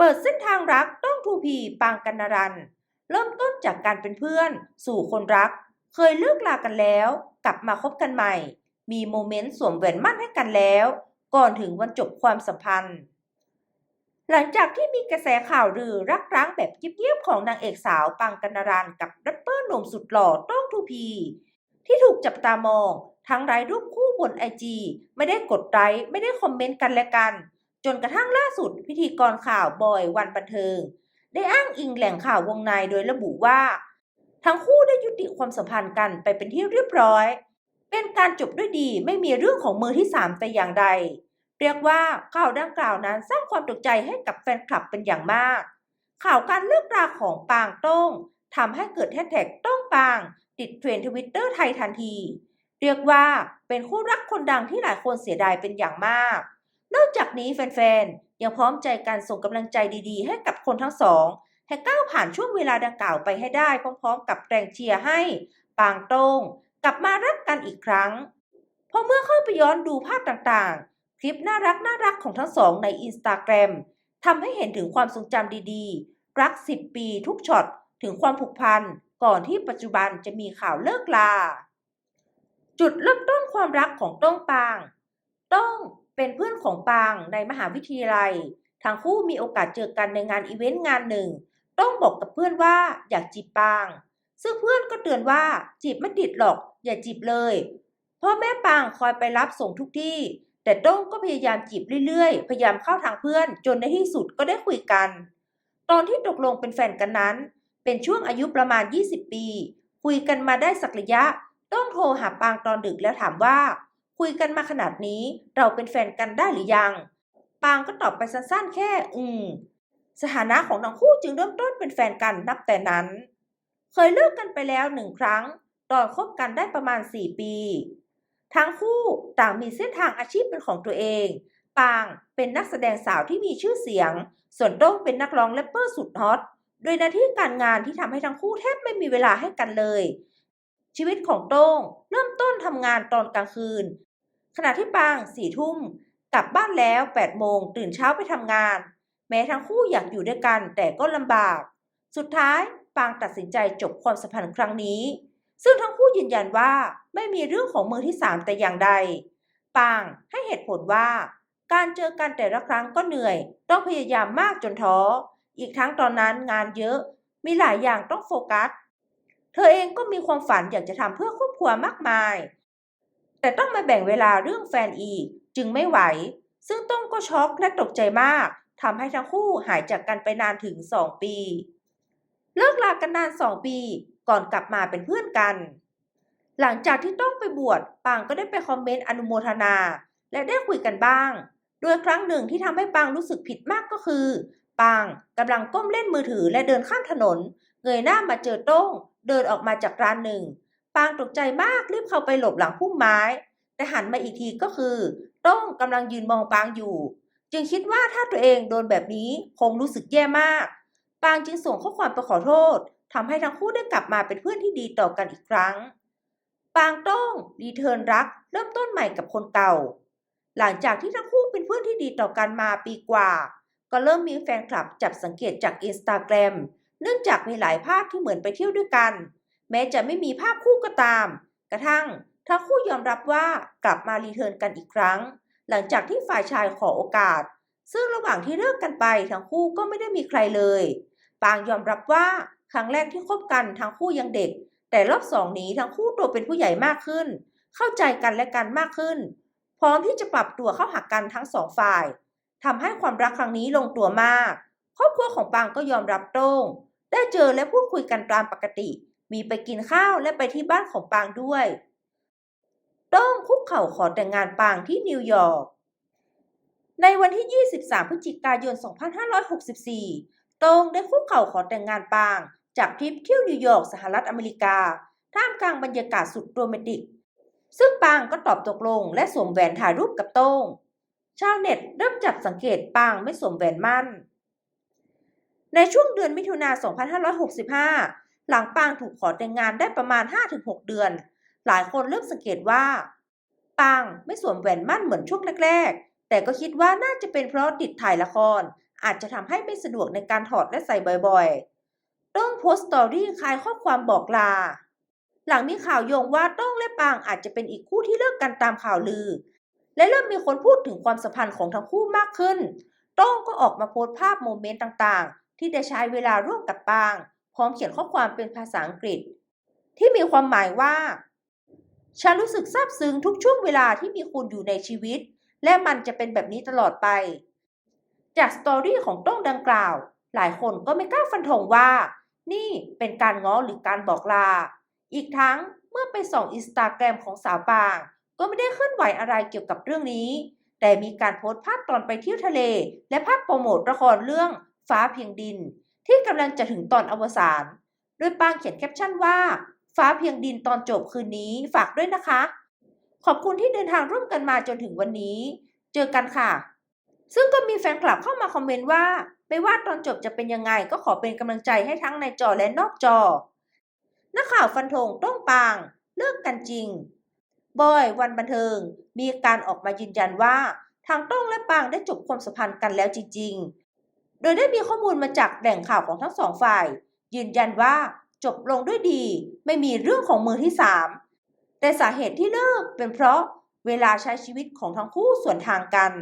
เปิดเส้นทางรักต้องทูพีปางกันนารัน เริ่มต้นจากการเป็นเพื่อน สู่คนรัก เคยเลิกลากันแล้ว กลับมาคบกันใหม่ มีโมเมนต์สวมแหวนมั่นให้กันแล้ว ก่อนถึงวันจบความสัมพันธ์ หลังจากที่มีกระแสข่าวลือรักร้างแบบเยียบๆของนางเอกสาวปางกันนารันกับแรปเปอร์หนุ่มสุดหล่อต้องทูพี ที่ถูกจับตามอง ทั้งไลฟ์รูปคู่บนไอจีไม่ได้กดไลค์ไม่ได้คอมเมนต์กันและกัน จนกระทั่งล่าสุดพิธีกรข่าวบอยวันบันเทิง ได้อ้างอิงแหล่งข่าววงในโดยระบุว่า ทั้งคู่ได้ยุติความสัมพันธ์กันไปเป็นที่เรียบร้อย เป็นการจบด้วยดีไม่มีเรื่องของมือที่สามแต่อย่างใด เรียกว่าข่าวดังกล่าวนั้นสร้างความตกใจให้กับแฟนคลับเป็นอย่างมาก ข่าวการเลิกราของปางโต้งทำให้เกิดแฮชแท็กต้องปาง ติดเทรนด์ทวิตเตอร์ไทยทันที เรียกว่าเป็นคู่รักคนดังที่หลายคนเสียดายเป็นอย่างมาก นอกจากนี้แฟนๆ ยังพร้อมใจกันส่งกำลังใจดีๆ ให้กับคนทั้งสองให้ก้าวผ่านช่วงเวลาดังกล่าวไปให้ได้พร้อมๆ กับแรงเชียร์ให้ ปางโต้งกลับมารักกันอีกครั้งพราะเมื่อเข้าไปย้อนดูภาพต่างๆ คลิปน่ารักน่ารักของทั้งสองในอินสตาแกรมทำให้เห็นถึงความทรงจำดีๆ รัก 10 ปีทุกช็อตถึงความผูกพันก่อนที่ปัจจุบันจะมีข่าวเลิกลา จุดเริ่มต้นความรักของโต้งปางโต้ง เป็นเพื่อนของปางในมหาวิทยาลัย ทั้งคู่มีโอกาสเจอกันในงานอีเวนต์งานหนึ่ง ต้องบอกกับเพื่อนว่าอยากจีบปาง ซึ่งเพื่อนก็เตือนว่าจีบไม่ติดหรอก อย่าจีบเลยเพราะแม่ปางคอยไปรับส่งทุกที่ แต่ต้งก็พยายามจีบเรื่อยๆ พยายามเข้าทางเพื่อน จนในที่สุดก็ได้คุยกัน ตอนที่ตกลงเป็นแฟนกันนั้น เป็นช่วงอายุประมาณ 20 ปี คุยกันมาได้สักระยะ ต้องโทรหาปางตอนดึกแล้วถามว่า คุยกันมาขนาดนี้ เราเป็นแฟนกันได้หรือยัง ปางก็ตอบไปสั้นๆ แค่ อืม สถานะของทั้งคู่จึงเริ่มต้นเป็นแฟนกันนับแต่นั้น เคยเลิกกันไปแล้วหนึ่งครั้ง ตอนคบกันได้ประมาณ 4 ปี ทั้งคู่ต่างมีเส้นทางอาชีพเป็นของตัวเอง ปางเป็นนักแสดงสาวที่มีชื่อเสียง ส่วนโต้งเป็นนักร้องแรปเปอร์สุดฮอต โดยหน้าที่การงานที่ทำให้ทั้งคู่แทบไม่มีเวลาให้กันเลยชีวิตของโต้งเริ่มต้นทำงานตอนกลางคืน ขณะที่ปางสี่ทุ่มกลับบ้านแล้ว8โมงตื่นเช้าไปทำงาน แม้ทั้งคู่อยากอยู่ด้วยกันแต่ก็ลำบาก สุดท้ายปางตัดสินใจจบความสัมพันธ์ครั้งนี้ ซึ่งทั้งคู่ยืนยันว่าไม่มีเรื่องของมือที่สามแต่อย่างใด ปางให้เหตุผลว่า การเจอกันแต่ละครั้งก็เหนื่อย ต้องพยายามมากจนท้อ อีกทั้งตอนนั้นงานเยอะ มีหลายอย่างต้องโฟกัส เธอเองก็มีความฝันอยากจะทำเพื่อครอบครัวมากมาย แต่ต้องมาแบ่งเวลาเรื่องแฟนอีก จึงไม่ไหว ซึ่งต้งก็ช็อกและตกใจมากทำให้ทั้งคู่หายจากกันไปนานถึง 2 ปี เลิกลากันนาน 2 ปี ก่อนกลับมาเป็นเพื่อนกัน หลังจากที่ต้องไปบวชปางก็ได้ไปคอมเมนต์อนุโมทนา และได้คุยกันบ้าง โดยครั้งหนึ่งที่ทำให้ปางรู้สึกผิดมากก็คือ ปางกำลังก้มเล่นมือถือและเดินข้ามถนน เงยหน้ามาเจอโต้ง เดินออกมาจากร้านหนึ่ง ปางตกใจมากรีบเข้าไปหลบหลังพุ่มไม้ แต่หันมาอีกทีก็คือ ต้องกำลังยืนมองปางอยู่ จึงคิดว่าถ้าตัวเองโดนแบบนี้คงรู้สึกแย่มาก ปางจึงส่งข้อความไปขอโทษทำให้ทั้งคู่ได้กลับมาเป็นเพื่อนที่ดีต่อกันอีกครั้ง ปางต้องรีเทิร์นรัก เริ่มต้นใหม่กับคนเก่า หลังจากที่ทั้งคู่เป็นเพื่อนที่ดีต่อกันมาปีกว่า ก็เริ่มมีแฟนคลับจับสังเกตจากอินสตาแกรมเนื่องจากมีหลายภาพที่เหมือนไปเที่ยวด้วยกัน แม้จะไม่มีภาพคู่ก็ตาม กระทั่งทั้งคู่ยอมรับว่ากลับมารีเทิร์นกันอีกครั้ง หลังจากที่ฝ่ายชายขอโอกาส ซึ่งระหว่างที่เลิกกันไปทั้งคู่ก็ไม่ได้มีใครเลย ปางยอมรับว่าครั้งแรกที่คบกันทั้งคู่ยังเด็ก แต่รอบสองนี้ทั้งคู่โตเป็นผู้ใหญ่มากขึ้น เข้าใจกันและกันมากขึ้น พร้อมที่จะปรับตัวเข้าหากันทั้งสองฝ่ายทำให้ความรักครั้งนี้ลงตัวมาก ครอบครัวของปางก็ยอมรับโต้งได้เจอและพูดคุยกันตามปกติ มีไปกินข้าวและไปที่บ้านของปางด้วยโต้งคุกเข่าขอแต่งงานปางที่นิวยอร์ก ในวันที่ 23 พฤศจิกายน 2564โต้งได้คุกเข่าขอแต่งงานปาง จากทริปเที่ยวนิวยอร์กสหรัฐอเมริกา ท่ามกลางบรรยากาศสุดโรแมนติก ซึ่งปางก็ตอบตกลงและสวมแหวนถ่ายรูปกับโต้ง ชาวเน็ตเริ่มจับสังเกตปางไม่สวมแหวนมั่น ในช่วงเดือนมิถุนา2565 หลังปางถูกขอแต่งงานได้ประมาณ 5-6 เดือน หลายคนเริ่มสังเกตว่า ปางไม่สวมแหวนมั่นเหมือนช่วงแรก ๆ แต่ก็คิดว่าน่าจะเป็นเพราะติดถ่ายละคร อาจจะทำให้ไม่สะดวกในการถอดและใส่บ่อยๆ ต้องโพสต์สตอรี่คลายข้อความบอกลา หลังมีข่าวโยงว่าต้องและปางอาจจะเป็นอีกคู่ที่เลิกกันตามข่าวลือ และเริ่มมีคนพูดถึงความสัมพันธ์ของทั้งคู่มากขึ้น ต้องก็ออกมาโพสต์ภาพโมเมนต์ต่างๆ ที่ได้ใช้เวลาร่วมกับปาง พร้อมเขียนข้อความเป็นภาษาอังกฤษ ที่มีความหมายว่า ฉันรู้สึกซาบซึ้งทุกช่วงเวลาที่มีคุณอยู่ในชีวิต และมันจะเป็นแบบนี้ตลอดไป จากสตอรี่ของต้องดังกล่าว หลายคนก็ไม่กล้าฟันธงว่า นี่เป็นการง้อหรือการบอกลา อีกทั้งเมื่อไปส่องอินสตาแกรมของสาวปาง ก็ไม่ได้เคลื่อนไหวอะไรเกี่ยวกับเรื่องนี้ แต่มีการโพสต์ภาพตอนไปเที่ยวทะเล และภาพโปรโมทละครเรื่องฟ้าเพียงดิน ที่กำลังจะถึงตอนอวสานโดยปางเขียนแคปชั่นว่า ฟ้าเพียงดินตอนจบคืนนี้ฝากด้วยนะคะ ขอบคุณที่เดินทางร่วมกันมาจนถึงวันนี้ เจอกันค่ะ ซึ่งก็มีแฟนคลับเข้ามาคอมเมนต์ว่า ไม่ว่าตอนจบจะเป็นยังไงก็ขอเป็นกำลังใจให้ทั้งในจอและนอกจอ นักข่าวฟันธงต้องปาง เลิกกันจริง บอย วันบันเทิง มีการออกมายืนยันว่า ทางต้องและปางได้จบความสัมพันธ์กันแล้วจริง โดยได้มีข้อมูลมาจากแหล่งข่าวของทั้งสองฝ่าย ยืนยันว่าจบลงด้วยดี ไม่มีเรื่องของมือที่สามแต่สาเหตุที่เลิกเป็นเพราะเวลาใช้ชีวิตของทั้งคู่ส่วนทางกัน